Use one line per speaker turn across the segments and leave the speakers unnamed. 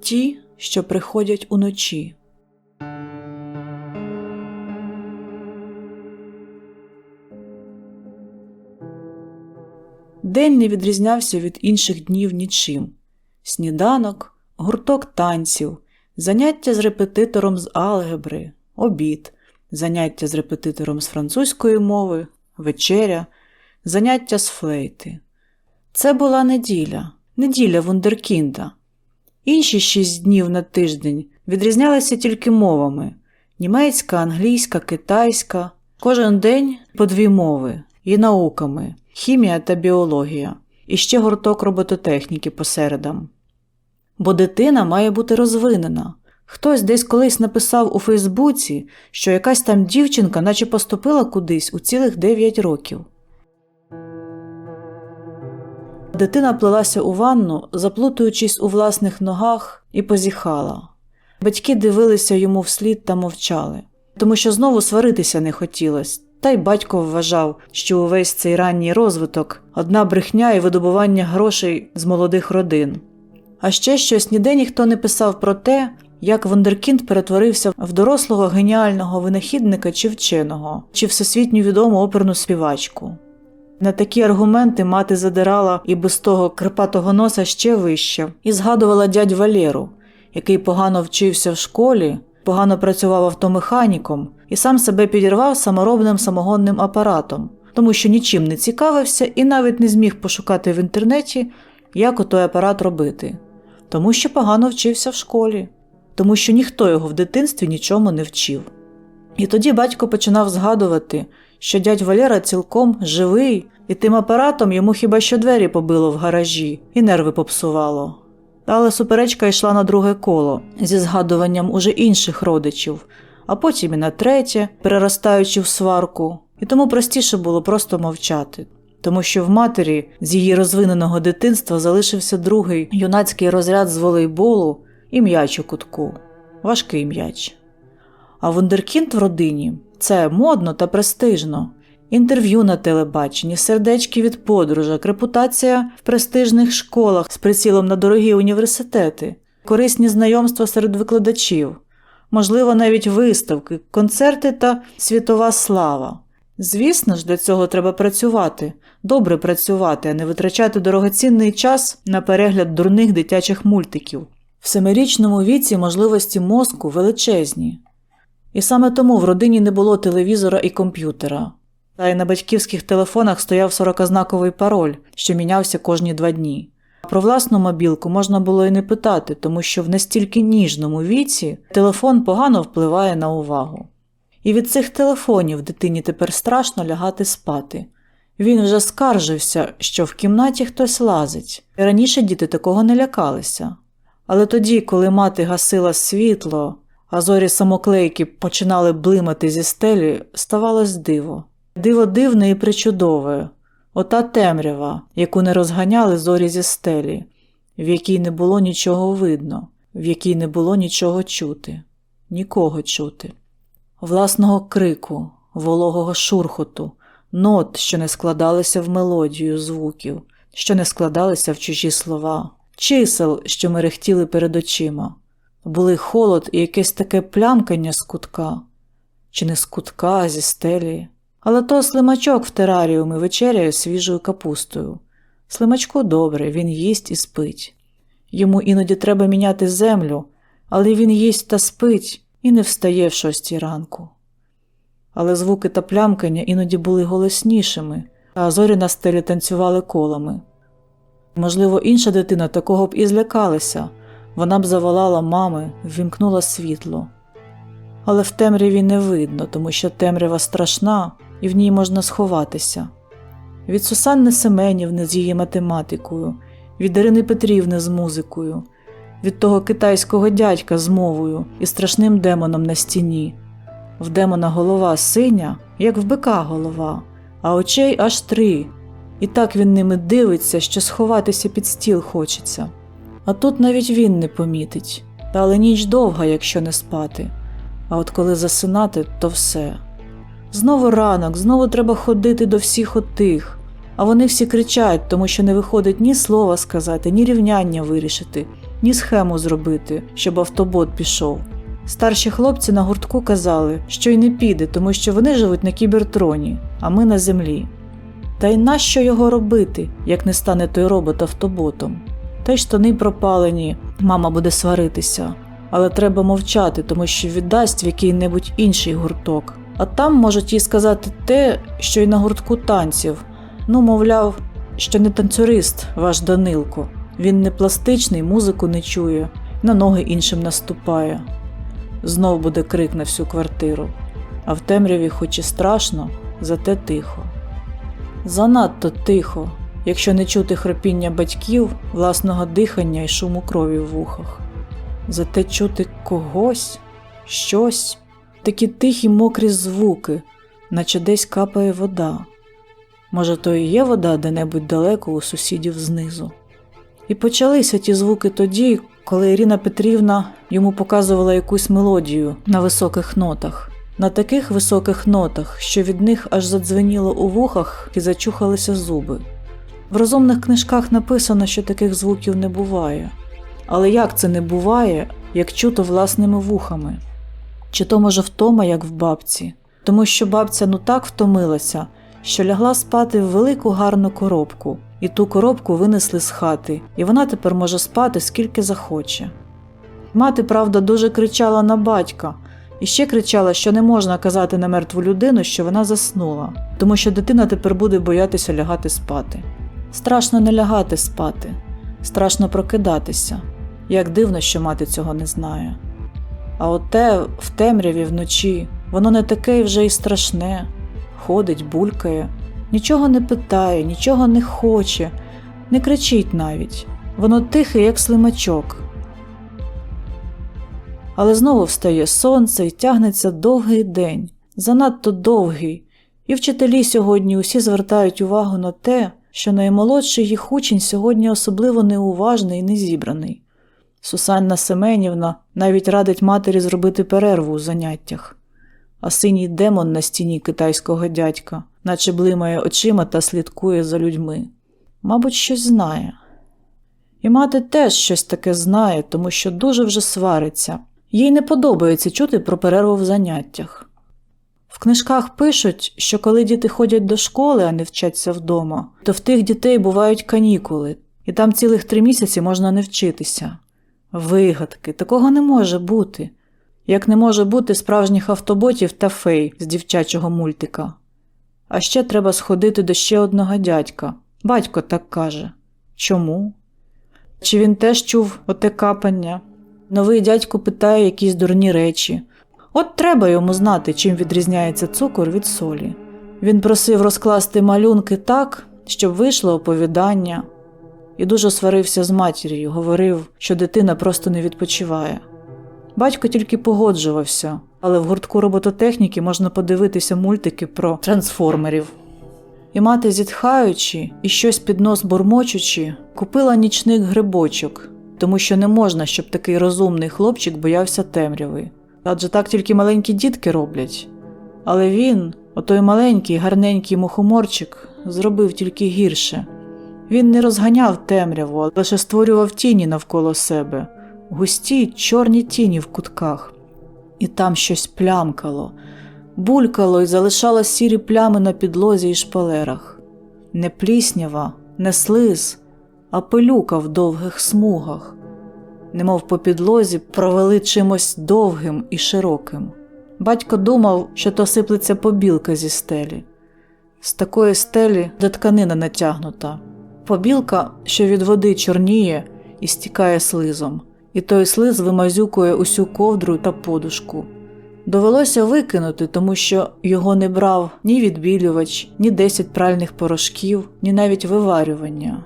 ті, що приходять уночі. День не відрізнявся від інших днів нічим. Сніданок, гурток танців, заняття з репетитором з алгебри, обід, заняття з репетитором з французької мови, вечеря, заняття з флейти. Це була неділя, неділя Вундеркінда. Інші шість днів на тиждень відрізнялися тільки мовами німецька, англійська, китайська, кожен день по дві мови і науками хімія та біологія, і ще гурток робототехніки посередам. Бо дитина має бути розвинена. Хтось десь колись написав у Фейсбуці, що якась там дівчинка наче поступила кудись у цілих 9 років. Дитина плелася у ванну, заплутуючись у власних ногах, і позіхала. Батьки дивилися йому вслід та мовчали, тому що знову сваритися не хотілося, та й батько вважав, що увесь цей ранній розвиток одна брехня і видобування грошей з молодих родин. А ще щось ніде ніхто не писав про те, як Вундеркінд перетворився в дорослого геніального винахідника чи вченого, чи всесвітньо відому оперну співачку. На такі аргументи мати задирала і без того крипатого носа ще вище, і згадувала дядь Валєру, який погано вчився в школі, погано працював автомеханіком і сам себе підірвав саморобним самогонним апаратом, тому що нічим не цікавився і навіть не зміг пошукати в інтернеті, як отой апарат робити, тому що погано вчився в школі, тому що ніхто його в дитинстві нічому не вчив. І тоді батько починав згадувати, що дядь Валера цілком живий, і тим апаратом йому хіба що двері побило в гаражі і нерви попсувало. Але суперечка йшла на друге коло зі згадуванням уже інших родичів, а потім і на третє, переростаючи в сварку, і тому простіше було просто мовчати. Тому що в матері з її розвиненого дитинства залишився другий юнацький розряд з волейболу і м'яч у кутку важкий м'яч. А вундеркінд в родині це модно та престижно. Інтерв'ю на телебаченні, сердечки від подружок, репутація в престижних школах з прицілом на дорогі університети, корисні знайомства серед викладачів, можливо, навіть виставки, концерти та світова слава. Звісно ж, для цього треба працювати, добре працювати, а не витрачати дорогоцінний час на перегляд дурних дитячих мультиків. В семирічному віці можливості мозку величезні. І саме тому в родині не було телевізора і комп'ютера. Та й на батьківських телефонах стояв сорокознаковий пароль, що мінявся кожні два дні. Про власну мобілку можна було і не питати, тому що в настільки ніжному віці телефон погано впливає на увагу. І від цих телефонів дитині тепер страшно лягати спати. Він вже скаржився, що в кімнаті хтось лазить, і раніше діти такого не лякалися. Але тоді, коли мати гасила світло, а зорі самоклейки починали блимати зі стелі, ставалось диво. Диво дивне і причудове, ота темрява, яку не розганяли зорі зі стелі, в якій не було нічого видно, в якій не було нічого чути, нікого чути, власного крику, вологого шурхоту, нот, що не складалися в мелодію звуків, що не складалися в чужі слова, чисел, що мерехтіли перед очима. Були холод і якесь таке плямкання з кутка, чи не з кутка, а зі стелі. Але то слимачок в тераріумі вечеряє свіжою капустою. Слимачку добре, він їсть і спить. Йому іноді треба міняти землю, але він їсть та спить і не встає в шостій ранку. Але звуки та плямкання іноді були голоснішими, а зорі на стелі танцювали колами. Можливо, інша дитина такого б і злякалася, вона б заволала мами, ввімкнула світло. Але в темряві не видно, тому що темрява страшна і в ній можна сховатися. Від Сусанни Семенівни з її математикою, від Ірини Петрівни з музикою, від того китайського дядька з мовою і страшним демоном на стіні. В демона голова синя, як в бика голова, а очей аж три. І так він ними дивиться, що сховатися під стіл хочеться. А тут навіть він не помітить, але ніч довга, якщо не спати. А от коли засинати, то все. Знову ранок, знову треба ходити до всіх отих, а вони всі кричать, тому що не виходить ні слова сказати, ні рівняння вирішити, ні схему зробити, щоб автобот пішов. Старші хлопці на гуртку казали, що й не піде, тому що вони живуть на кібертроні, а ми на землі. Та й нащо його робити, як не стане той робот автоботом? Та й штани пропалені, мама буде сваритися. Але треба мовчати, тому що віддасть в який-небудь інший гурток. А там можуть їй сказати те, що й на гуртку танців. Ну, мовляв, що не танцюрист, ваш Данилко. Він не пластичний, музику не чує, на ноги іншим наступає. Знов буде крик на всю квартиру. А в темряві, хоч і страшно, зате тихо. Занадто тихо, якщо не чути хропіння батьків, власного дихання і шуму крові в вухах. Зате чути когось, щось, такі тихі мокрі звуки, наче десь капає вода. Може, то і є вода де-небудь далеко у сусідів знизу. І почалися ті звуки тоді, коли Ірина Петрівна йому показувала якусь мелодію на високих нотах, на таких високих нотах, що від них аж задзвеніло у вухах і зачухалися зуби. В розумних книжках написано, що таких звуків не буває. Але як це не буває, як чуто власними вухами? Чи то, може, втома, як в бабці? Тому що бабця ну так втомилася, що лягла спати в велику гарну коробку, і ту коробку винесли з хати, і вона тепер може спати скільки захоче. Мати, правда, дуже кричала на батька, і ще кричала, що не можна казати на мертву людину, що вона заснула, тому що дитина тепер буде боятися лягати спати. Страшно не лягати спати, страшно прокидатися. Як дивно, що мати цього не знає. А оте в темряві вночі, воно не таке вже й страшне, ходить, булькає, нічого не питає, нічого не хоче, не кричить навіть, воно тихе, як слимачок. Але знову встає сонце і тягнеться довгий день, занадто довгий, і вчителі сьогодні усі звертають увагу на те, що наймолодший їх учень сьогодні особливо неуважний і незібраний. Сусанна Семенівна навіть радить матері зробити перерву у заняттях, а синій демон на стіні китайського дядька, наче блимає очима та слідкує за людьми. Мабуть, щось знає. І мати теж щось таке знає, тому що дуже вже свариться. Їй не подобається чути про перерву в заняттях. В книжках пишуть, що коли діти ходять до школи, а не вчаться вдома, то в тих дітей бувають канікули, і там цілих три місяці можна не вчитися. Вигадки, такого не може бути, як не може бути справжніх автоботів та фей з дівчачого мультика. А ще треба сходити до ще одного дядька. Батько так каже. Чому? Чи він теж чув оте капання? Новий дядько питає якісь дурні речі. От треба йому знати, чим відрізняється цукор від солі. Він просив розкласти малюнки так, щоб вийшло оповідання, і дуже сварився з матір'ю, говорив, що дитина просто не відпочиває. Батько тільки погоджувався, але в гуртку робототехніки можна подивитися мультики про трансформерів. І мати, зітхаючи і щось під нос бурмочучи, купила нічник грибочок, тому що не можна, щоб такий розумний хлопчик боявся темряви. Адже так тільки маленькі дітки роблять. Але він, отой маленький, гарненький мухоморчик, зробив тільки гірше. Він не розганяв темряву, а лише створював тіні навколо себе, густі чорні тіні в кутках. І там щось плямкало, булькало і залишало сірі плями на підлозі і шпалерах. Не пліснява, не слиз, а пилюка в довгих смугах, немов по підлозі провели чимось довгим і широким. Батько думав, що то сиплеться побілка зі стелі. З такої стелі, де тканина натягнута, побілка, що від води чорніє і стікає слизом, і той слиз вимазюкує усю ковдру та подушку. Довелося викинути, тому що його не брав ні відбілювач, ні 10 пральних порошків, ні навіть виварювання.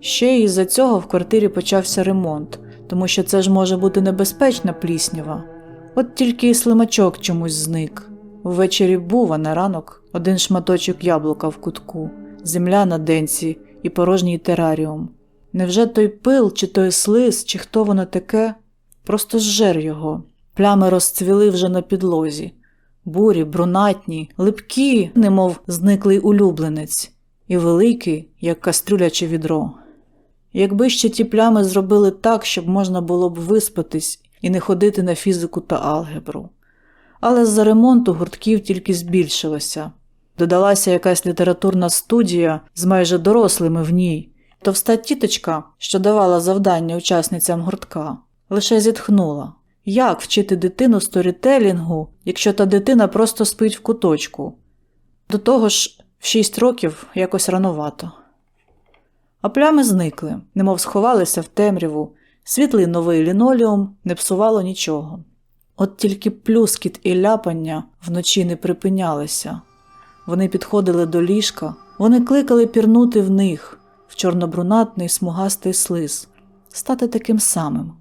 Ще й із-за цього в квартирі почався ремонт, тому що це ж може бути небезпечна пліснява. От тільки і слимачок чомусь зник. Ввечері був, а на ранок один шматочок яблука в кутку, земля на денці і порожній тераріум. Невже той пил, чи той слиз, чи хто воно таке? Просто зжер його. Плями розцвіли вже на підлозі. Бурі, брунатні, липкі, немов зниклий улюбленець, і великий, як кастрюля чи відро. Якби ще ті плями зробили так, щоб можна було б виспатись і не ходити на фізику та алгебру. Але з-за ремонту гуртків тільки збільшилося. Додалася якась літературна студія з майже дорослими в ній. Товста тіточка, що давала завдання учасницям гуртка, лише зітхнула. Як вчити дитину сторітелінгу, якщо та дитина просто спить в куточку? До того ж, в шість років якось ранувато. А плями зникли, немов сховалися в темряву, світлий новий лінолеум не псувало нічого. От тільки плюскіт і ляпання вночі не припинялися. Вони підходили до ліжка, вони кликали пірнути в них, в чорнобрунатний смугастий слиз, стати таким самим.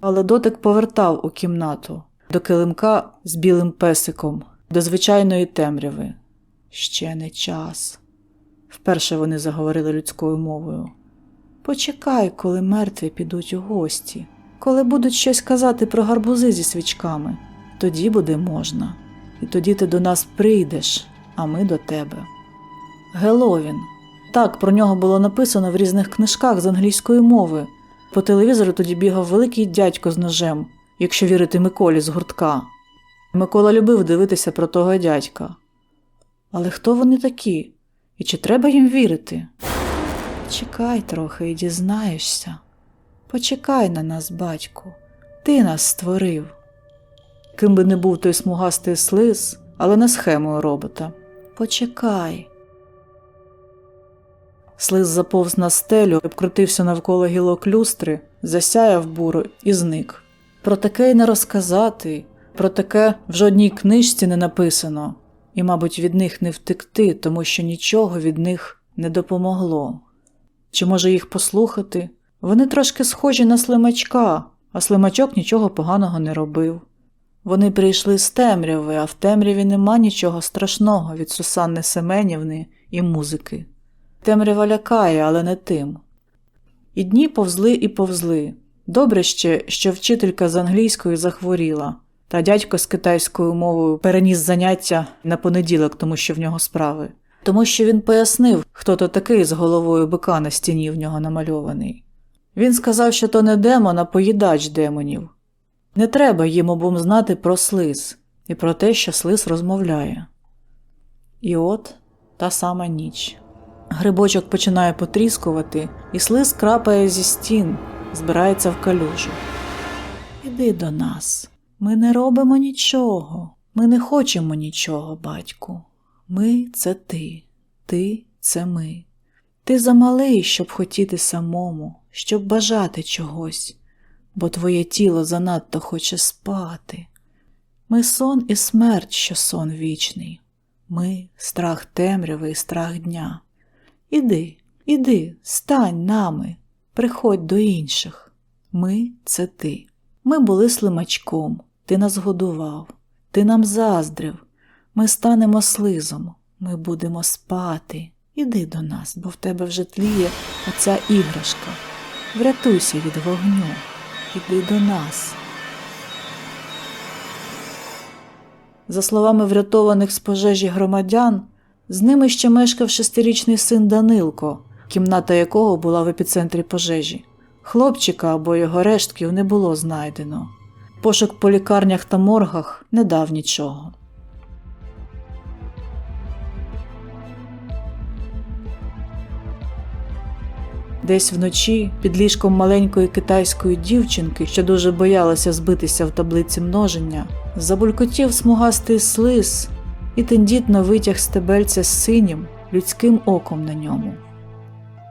Але дотик повертав у кімнату, до килимка з білим песиком, до звичайної темряви. Ще не час. Вперше вони заговорили людською мовою. Почекай, коли мертві підуть у гості, коли будуть щось казати про гарбузи зі свічками, тоді буде можна. І тоді ти до нас прийдеш, а ми до тебе. Геловін. Так, про нього було написано в різних книжках з англійської мови. По телевізору тоді бігав великий дядько з ножем, якщо вірити Миколі з гуртка. Микола любив дивитися про того дядька. Але хто вони такі? І чи треба їм вірити? Чекай трохи і дізнаєшся. Почекай на нас, батьку, ти нас створив. Ким би не був той смугастий слиз, але не схемою робота. Почекай. Слиз заповз на стелю, обкрутився навколо гілок люстри, засяяв буру і зник. Про таке й не розказати, про таке в жодній книжці не написано, і, мабуть, від них не втекти, тому що нічого від них не допомогло. Чи може їх послухати? Вони трошки схожі на слимачка, а слимачок нічого поганого не робив. Вони прийшли з темряви, а в темряві нема нічого страшного від Сусанни Семенівни і музики. Темрява лякає, але не тим. І дні повзли і повзли. Добре ще, що вчителька з англійської захворіла, та дядько з китайською мовою переніс заняття на понеділок, тому що в нього справи. Тому що він пояснив, хто то такий з головою бика на стіні в нього намальований. Він сказав, що то не демон, а поїдач демонів. Не треба їм обом знати про слиз і про те, що слиз розмовляє. І от та сама ніч. Грибочок починає потріскувати, і слиз крапає зі стін, збирається в калюжу. Іди до нас. Ми не робимо нічого. Ми не хочемо нічого, батьку. Ми це ти, ти це ми. Ти замалий, щоб хотіти самому, щоб бажати чогось, бо твоє тіло занадто хоче спати. Ми сон і смерть, що сон вічний. Ми страх темряви і страх дня. Іди, іди, стань нами, приходь до інших. Ми це ти. Ми були слимачком, ти нас годував, ти нам заздрив. Ми станемо слизом, ми будемо спати. Іди до нас, бо в тебе вже тліє оця іграшка. Врятуйся від вогню, іди до нас. За словами врятованих з пожежі громадян, з ними ще мешкав шестирічний син Данилко, кімната якого була в епіцентрі пожежі. Хлопчика або його рештків не було знайдено. Пошук по лікарнях та моргах не дав нічого. Десь вночі, під ліжком маленької китайської дівчинки, що дуже боялася збитися в таблиці множення, забулькотів смугастий слиз і тендітно витяг стебельця з синім людським оком на ньому.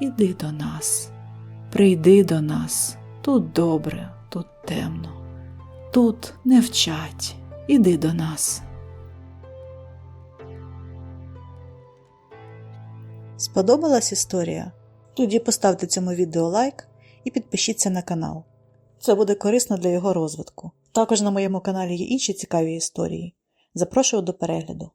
Іди до нас, прийди до нас, тут добре, тут темно, тут не вчать, іди до нас.
Сподобалась історія? Тоді поставте цьому відео лайк і підпишіться на канал. Це буде корисно для його розвитку. Також на моєму каналі є інші цікаві історії. Запрошую до перегляду.